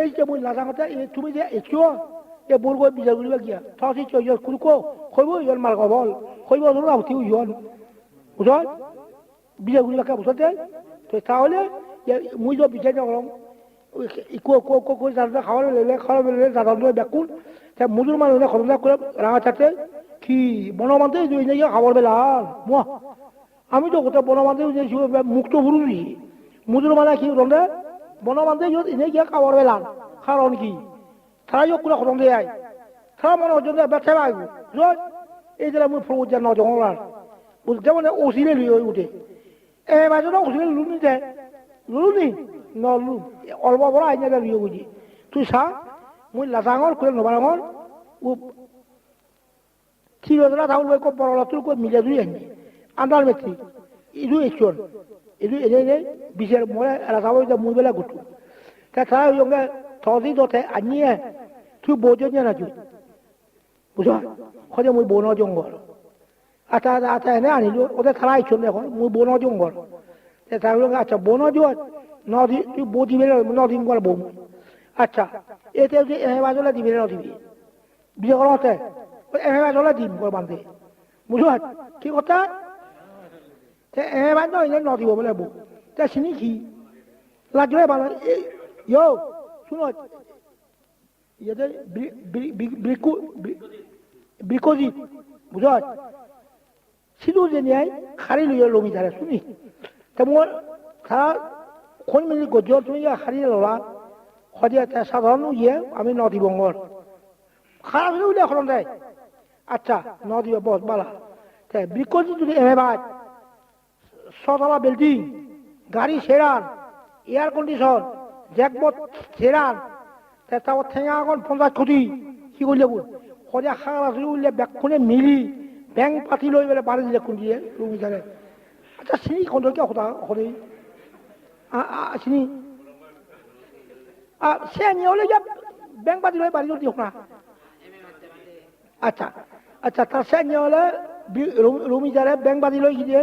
এই যে মই লাজাঙতে এই তুমি যে একিয় এই বলগো বিজার গুলিবা গিয়া। থাকি চয় ইয়র কুলকো কইব ইয়র মার গবল কইব ধরো আউতি ইয়ন বুঝল বিজার গুলিবাকে বুঝতে তো তাহলে মুই যে বিচার করম ইকো কো কো কো জানা খাওয়ার লেলে খাওয়ার লেলে জানা বেকুল, তা মুজুর মানুষ খরচা করে রাঙা কি বনমান্তে দুই নাকি খাবার বেলা আমি তো গোটেই বনমান্তে মুক্ত ফুরুছি মুজুর মানে কি রন্ধে বনমান্তে ইয়ত এনে গিয়া খাবার বেলা কারণ কি? তারা ইয়ে কুলা খতম দিয়ে তারা মনে হচ্ছে যে ব্যবসা পাইব বুঝল এই যে মুই ফুল উজ্জান ন জঙ্গলার বুঝতে মানে ওসিলে লুই উঠে। এ মাঝে ওসিলে লুন নিতে লুন নি? ন লুন অল্প বড় আইনে লুই বুঝি তুই চা, মুই লাজাঙর কুলে নবাঙর ও চিরদরা থাকুন বই কো বড় তুই কো মিলে দুই আনি আন্দার মেট্রি ইদু ইদু এনে এনে বিশের মরে রাখাবো যে মুই বেলা গুটু। তা তারা ইয়ঙ্গে থদি দতে আনিয়ে তুই বোঝো নিয়ে না তুই বুঝো খোঁজে মুই বন জঙ্গল আচ্ছা আচ্ছা এনে আনিলো তারা আইছন এখন মুই বন জঙ্গল তারা আচ্ছা বন জোয়ার নদী তুই বো দিবে নদী করে বউ আচ্ছা এতে যে এহে বাজলে দিবি না দিবি বিয়ে করা হতে এহে বাজলে দিম করে বান্ধে। বুঝো কি কথা? এহে বাজ এনে নদীব বলে বউ তা চিনি কি লাগলে ভালো ইয়ো শুনো ইয়েতে ব্রিকোজি বুঝো সিধু যে নিয়ে খারি লইয়া লমি ধারে শুনি তা মোর খারা কোন মিলি গজ্জ তুমি খারি ললা সদিয়া সাধারণ ইয়ে আমি নদী বঙ্গর খারাপ হলে উঠে এখন দেয় আচ্ছা নদী বস বালা ব্রিকোজি যদি এমে বাজ ছতলা বিল্ডিং গাড়ি সেরান এয়ার কন্ডিশন জ্যাকবট সেরান তারপর ঠেঙা এখন পঞ্চাশ কোটি কি করলে বল? সদিয়া খাগা চুরি উঠলে বেগখনে মিলি বেংক পাতি লৈ পেলাই বাঢ়ি দিলে খুন্দিয়ে ৰঙি থাকে আচ্ছা চিনি খন্দকে সদা সদাই চিনি সে নিয়লে যা বেংক পাতি লৈ বাঢ়ি দিওঁ আচ্ছা আচ্ছা তার সে নিয়ে হলে রুমি যারে বেংক পাতি লৈ কি দিয়ে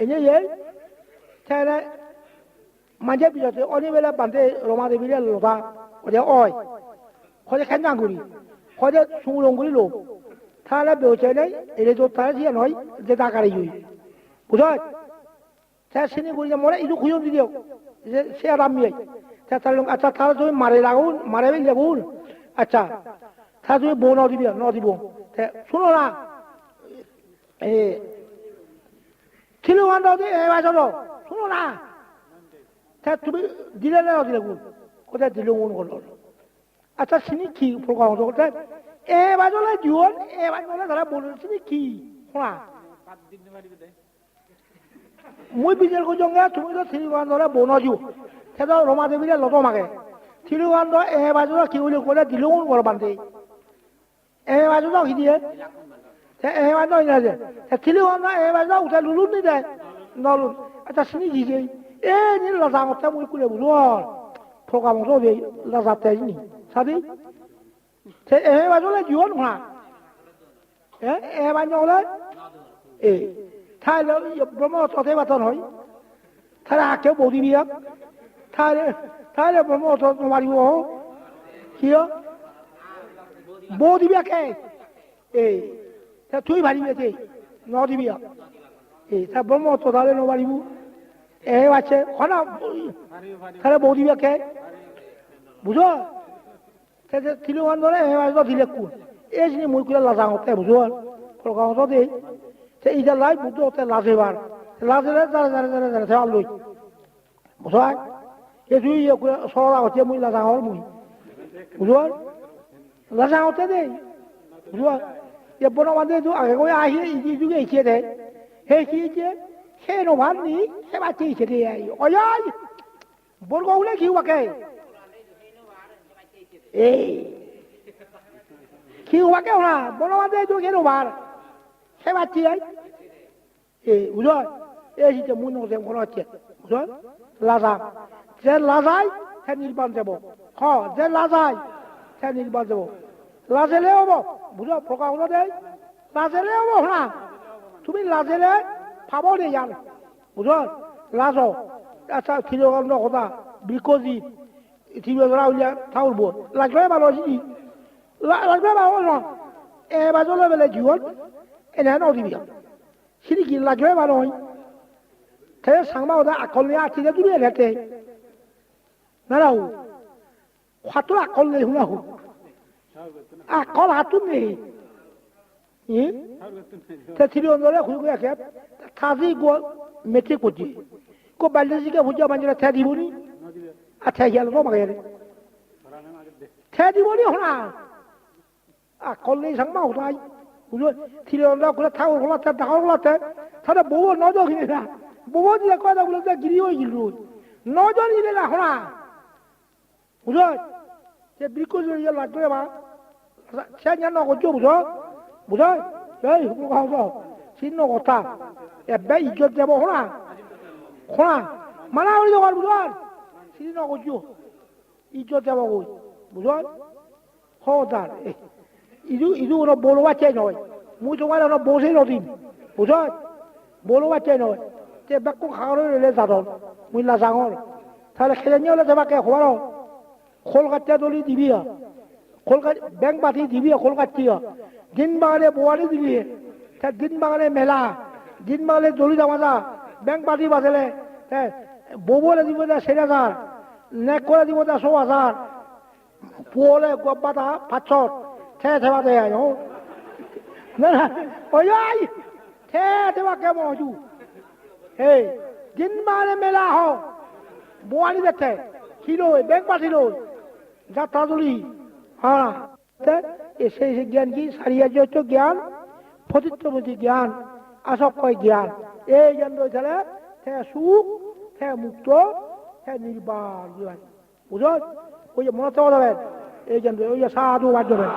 এনে এই তাহলে মাঝে বিরতে অনেক বেলা বান্ধে রমা দেবীর লোধা ওদের অয় হজে খেন নাঙ্গুরি হজে সুরঙ্গুরি লোক তাহলে বেউচে নেই এলে তো তারা দিয়ে নয় যে টাকারে জুই বুঝত তা সিনি করি মরে ইদু খুঁজো দিও যে সে আর আমি তার আচ্ছা তারা তুমি মারে লাগুন মারে লাগুন আচ্ছা তা তুমি বউ ন দিবি ন শুনো না এ ছিল ওয়ান এ বাজো শুনো না তুমি দিলে না দিলে গুণ কোথায় দিলে গুণ করল আচ্ছা চিনি কি এ বাজলে জীবন এ বাজলে তারা কি শোনা মই বিচার করছঙ্গে তুমি তো শ্রীগন্ধরে বনজু সেটা রমা দেবীরে লত মাগে শ্রীগন্ধ এ বাজলে কি বলে করে দিলেও ঘর বান্ধে এ বাজলে কি দিয়ে Hemen oynayacak. E, kili onunla evvelde utel olur ne de? Ne olur? Atasını yiyecek. E ni lazametten uykuyla bulur. Programımız o değil. Lazametten değil. Sabi? Sen evvelde öyle diyor mu ha? E, evvelde öyle? E. Tayla, Brahma ototaya vatan hoy. Tayla hakkı bodi bir yap. Tayla, Tayla Brahma ototaya vatan hoy. Kiyo? Bodi bir yak e. E. তা তুই ভারিমেছে ন দিবি এই ব্রহ্ম তোদালে ন এ আচ্ছা, আছে খনা তাহলে বৌ দিবি কে? বুঝো? তিলো ধরে হে মাছ দিলে কু এই জিনিস মুই কুলে লাজা হতে হতো দেই সে ইটা লাই, বুঝো হতে লাজেবার লাজেলে যারা যারা যারা যারা সে আলোই এই দুই সরা হতে মুই লাজা হল মুই। লাজা হতে দেই বুঝো? এ আগে করে আহি যুগে হে কি ইচ্ছে হে নো ভাত নি হে বাচ্চা ইচ্ছে দেয় অয় বড় গৌলে কি ওকে এই। কি হবা কেউ না বনবাদে তো কেন বার সে বাচ্চি যাই এই বুঝো এই যে মুন হচ্ছে মনে হচ্ছে বুঝো লাজা। যে লাজাই সে নির্বাণ যাব হ, যে লাজাই সে নির্বাণ যাব লাজেলে হব। না নে না সিনি কি বুঝো ফোকা হলো দেয় লাজেলে হব না। তুমি লাজেলে পাব দে আর বুঝ লাজ। আচ্ছা কিলোগ্রাম কথা। বিকজি ইতিমধ্যে ধরা উলিয়া থাউরব লাগলে ভালো আছি লাগলে ভালো না এবার জলে বেলে জীবন এনে নদী সিনি কি লাগলে ভালো হয় তাহলে সাংবা ওদের আকল নিয়ে আছি তুমি এনেতে। না রাও খাতো আকল নেই শুনা হোক عقاب هتون ايه تسيري اونولا خلقوا يا كاب تازي قول متي كوتي كو بالنسي كاب حجة بانجرة تاديبوني اتاكيال نوم غيري تاديبوني هنا عقاب لي سنما هتاي تسيري اونولا كلا تاور كلا تا دخل كلا تا تادا بوو نوجو كنيرا بوو دي لكوا دا كلا تا گريو يلرود نوجو نيلا هنا বুঝল সে বিকুজ লাগবে বা 세년 나고 줘 보자. 보자. 에이 그거 가서 신노 고타. 야, 배 이겨 잡아 호나. 호나. 마나 우리 저거 보자. 신노 고줘. 이겨 잡아 고. 보자. 호다. 이두 이두 너 보러 왔지 너. 무슨 말로 너 보세 너디. 보자. 보러 왔지 너. 제 백고 가로를 내 사도. 무일라 상어. তাহলে খেলে নিয়ে হলে যাবাকে হওয়ারও খোল কাটিয়া দলি দিবিয়া খোল কাটি ব্যাংক পাঠি দিবিয়া খোল কাটিয়া দিন বাগানে বোয়ালি দিবি দিন বাগানে মেলা দিন বাগানে দলি জামাজা ব্যাংক পাঠি বাজেলে ববলে দিব যা সেরে হাজার। নেক করে দিব যা ছ হাজার। পুয়লে গব্বাটা পাঁচশত থে থেবা দে ওই থে থেবা কেমন হজু এই দিন বাগানে মেলা হোক বোয়ালি দেখতে ছিল ব্যাংক পাঠিল যাত্রা তুলি হ্যাঁ এসে জ্ঞান কি? সারিয়ার্য হচ্ছে জ্ঞান ফতিত্বপতি জ্ঞান, আসক্কয় জ্ঞান। এই জ্ঞান রয়েছে হ্যাঁ সুখ হ্যাঁ মুক্ত হ্যাঁ নির্বাণ। বুঝল? ওই যে মনে তো এই জ্ঞান ওই যে সাধু দেবেন